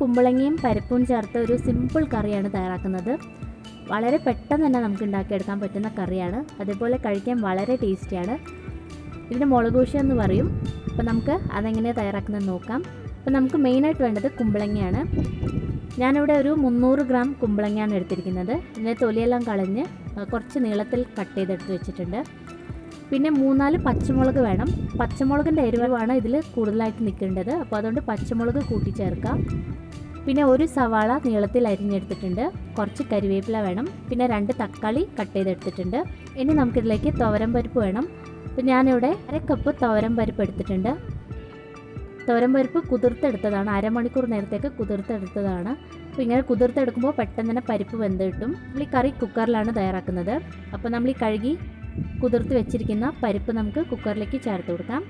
കുമ്പളങ്ങയും പരിപ്പും ചേർത്ത് ഒരു സിമ്പിൾ കറിയാണ് തയ്യാറാക്കുന്നത്. വളരെ പെട്ടെന്ന് തന്നെ നമുക്ക് ഉണ്ടാക്കിയെടുക്കാൻ പറ്റുന്ന കറിയാണ്. അതേപോലെ കഴിക്കാൻ വളരെ ടേസ്റ്റിയാണ് ഇതിന് മുളക് ദോശ എന്ന് പറയും. അപ്പോൾ നമുക്ക് അതെങ്ങനെ തയ്യാറാക്കുന്നത് നോക്കാം. അപ്പോൾ നമുക്ക് മെയിനായിട്ട് വേണ്ടത് കുമ്പളങ്ങയാണ്. ഞാനിവിടെ ഒരു മുന്നൂറ് ഗ്രാം കുമ്പളങ്ങയാണ് എടുത്തിരിക്കുന്നത്. ഇതിന്റെ തൊലിയെല്ലാം കളഞ്ഞ് കുറച്ച് നീളത്തിൽ കട്ട് ചെയ്തെടുത്ത് വെച്ചിട്ടുണ്ട്. പിന്നെ മൂന്നാൽ പച്ചമുളക് വേണം. പച്ചമുളകിന്റെ എരിവാണ് ഇതിൽ കൂടുതലായിട്ട് നിൽക്കേണ്ടത്. അപ്പോൾ അതുകൊണ്ട് പച്ചമുളക് കൂട്ടിച്ചേർക്കാം. പിന്നെ ഒരു സവാള നീളത്തിൽ അരിഞ്ഞെടുത്തിട്ടുണ്ട്. കുറച്ച് കരിവേപ്പില വേണം. പിന്നെ രണ്ട് തക്കാളി കട്ട് ചെയ്തെടുത്തിട്ടുണ്ട്. ഇനി നമുക്കിതിലേക്ക് തോരൻ പരിപ്പ് വേണം. അപ്പോൾ ഞാനിവിടെ അര കപ്പ് തോരൻ പരിപ്പ് എടുത്തിട്ടുണ്ട്. തോരൻ പരിപ്പ് കുതിർത്തെടുത്തതാണ്. അരമണിക്കൂർ നേരത്തേക്ക് കുതിർത്തെടുത്തതാണ്. അപ്പോൾ ഇങ്ങനെ കുതിർത്തെടുക്കുമ്പോൾ പെട്ടെന്ന് തന്നെ പരിപ്പ് വെന്ത് കിട്ടും. നമ്മൾ ഈ കറി കുക്കറിലാണ് തയ്യാറാക്കുന്നത്. അപ്പോൾ നമ്മൾ ഈ കഴുകി കുതിർത്ത് വെച്ചിരിക്കുന്ന പരിപ്പ് നമുക്ക് കുക്കറിലേക്ക് ചേർത്ത് കൊടുക്കാം.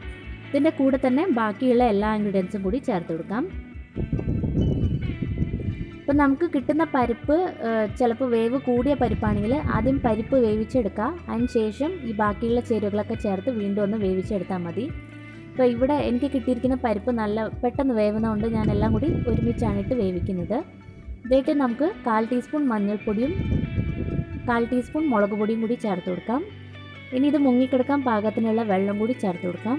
ഇതിന്റെ കൂടെ തന്നെ ബാക്കിയുള്ള എല്ലാ ഇൻഗ്രീഡിയൻസും കൂടി ചേർത്ത് കൊടുക്കാം. ഇപ്പം നമുക്ക് കിട്ടുന്ന പരിപ്പ് ചിലപ്പോൾ വേവ് കൂടിയ പരിപ്പാണെങ്കിൽ ആദ്യം പരിപ്പ് വേവിച്ചെടുക്കുക. അതിന് ശേഷം ഈ ബാക്കിയുള്ള ചേരുവകളൊക്കെ ചേർത്ത് വീണ്ടും ഒന്ന് വേവിച്ചെടുത്താൽ മതി. അപ്പോൾ ഇവിടെ എനിക്ക് കിട്ടിയിരിക്കുന്ന പരിപ്പ് നല്ല പെട്ടെന്ന് വേവുന്നതുകൊണ്ട് ഞാൻ എല്ലാം കൂടി ഒരുമിച്ചാണ് ഇട്ട് വേവിക്കുന്നത്. ഇതായിട്ട് നമുക്ക് കാൽ ടീസ്പൂൺ മഞ്ഞൾപ്പൊടിയും കാൽ ടീസ്പൂൺ മുളക് പൊടിയും കൂടി ചേർത്ത് കൊടുക്കാം. ഇനി ഇത് മുങ്ങിക്കിടക്കാൻ പാകത്തിനുള്ള വെള്ളം കൂടി ചേർത്ത് കൊടുക്കാം.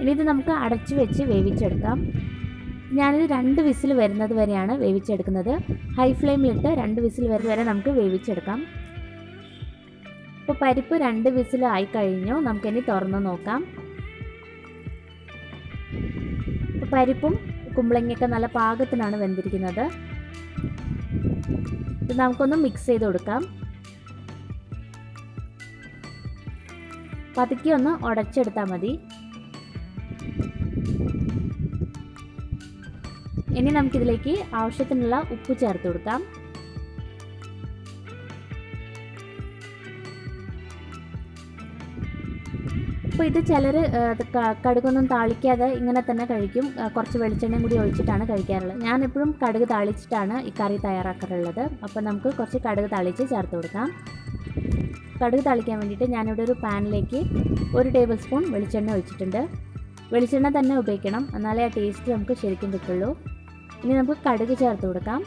ഇനി ഇത് നമുക്ക് അടച്ചു വെച്ച് വേവിച്ചെടുക്കാം. ഞാനിത് രണ്ട് വിസിൽ വരുന്നത് വരെയാണ് വേവിച്ചെടുക്കുന്നത്. ഹൈ ഫ്ലെയിമിലിട്ട് രണ്ട് വിസിൽ വരുന്നത് വരെ നമുക്ക് വേവിച്ചെടുക്കാം. ഇപ്പോൾ പരിപ്പ് രണ്ട് വിസിൽ ആയി കഴിഞ്ഞു. നമുക്കിനി തുറന്ന് നോക്കാം. പരിപ്പും കുമ്പളങ്ങയൊക്കെ നല്ല പാകത്തിനാണ് വെന്തിരിക്കുന്നത്. ഇത് നമുക്കൊന്ന് മിക്സ് ചെയ്ത് കൊടുക്കാം. പതുക്കി ഒന്ന് ഉടച്ചെടുത്താൽ മതി. ഇനി നമുക്കിതിലേക്ക് ആവശ്യത്തിനുള്ള ഉപ്പ് ചേർത്ത് കൊടുക്കാം. അപ്പോൾ ഇത് ചിലർ കടുകൊന്നും താളിക്കാതെ ഇങ്ങനെ തന്നെ കഴിക്കും. കുറച്ച് വെളിച്ചെണ്ണയും കൂടി ഒഴിച്ചിട്ടാണ് കഴിക്കാറുള്ളത്. ഞാൻ എപ്പോഴും കടുക് താളിച്ചിട്ടാണ് ഈ കറി തയ്യാറാക്കാറുള്ളത്. അപ്പോൾ നമുക്ക് കുറച്ച് കടുക് താളിച്ച് ചേർത്ത് കൊടുക്കാം. കടുക് തളിക്കാൻ വേണ്ടിയിട്ട് ഞാനിവിടെ ഒരു പാനിലേക്ക് ഒരു ടേബിൾ സ്പൂൺ വെളിച്ചെണ്ണ ഒഴിച്ചിട്ടുണ്ട്. വെളിച്ചെണ്ണ തന്നെ ഉപയോഗിക്കണം. എന്നാലേ ആ ടേസ്റ്റ് നമുക്ക് ശരിക്കും കിട്ടുള്ളൂ. ഇനി നമുക്ക് കടുക് ചേർത്ത് കൊടുക്കാം.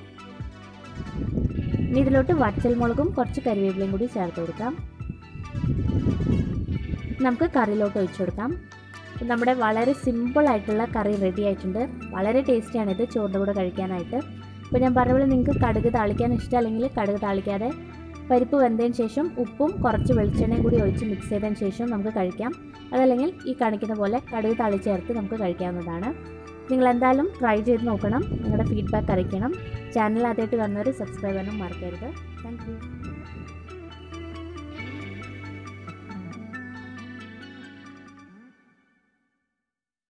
ഇനി ഇതിലോട്ട് വറ്റൽമുളകും കുറച്ച് കരിവേപ്പിലയും കൂടി ചേർത്ത് കൊടുക്കാം. നമുക്ക് കറിയിലോട്ട് ഒഴിച്ചു കൊടുക്കാം. നമ്മുടെ വളരെ സിമ്പിളായിട്ടുള്ള കറി റെഡി ആയിട്ടുണ്ട്. വളരെ ടേസ്റ്റിയാണ് ഇത്. ചോറിന്റെ കൂടെ കഴിക്കാനായിട്ട്. അപ്പോൾ ഞാൻ പറഞ്ഞ പോലെ നിങ്ങൾക്ക് കടുക് താളിക്കാൻ ഇഷ്ടമല്ലെങ്കിൽ കടുക് താളിക്കാതെ പരിപ്പ് വെന്തതിന് ശേഷം ഉപ്പും കുറച്ച് വെളിച്ചെണ്ണയും കൂടി ഒഴിച്ച് മിക്സ് ചെയ്തതിന് ശേഷം നമുക്ക് കഴിക്കാം. അതല്ലെങ്കിൽ ഈ കാണിക്കുന്ന പോലെ കടുക് താളി ചേർത്ത് നമുക്ക് കഴിക്കാവുന്നതാണ്. നിങ്ങൾ എന്തായാലും ട്രൈ ചെയ്ത് നോക്കണം. നിങ്ങളുടെ ഫീഡ്ബാക്ക് അറിയിക്കണം. ചാനൽ ആദ്യമായിട്ട് വന്നവർ സബ്സ്ക്രൈബ് ചെയ്യാനും മറക്കരുത്. താങ്ക്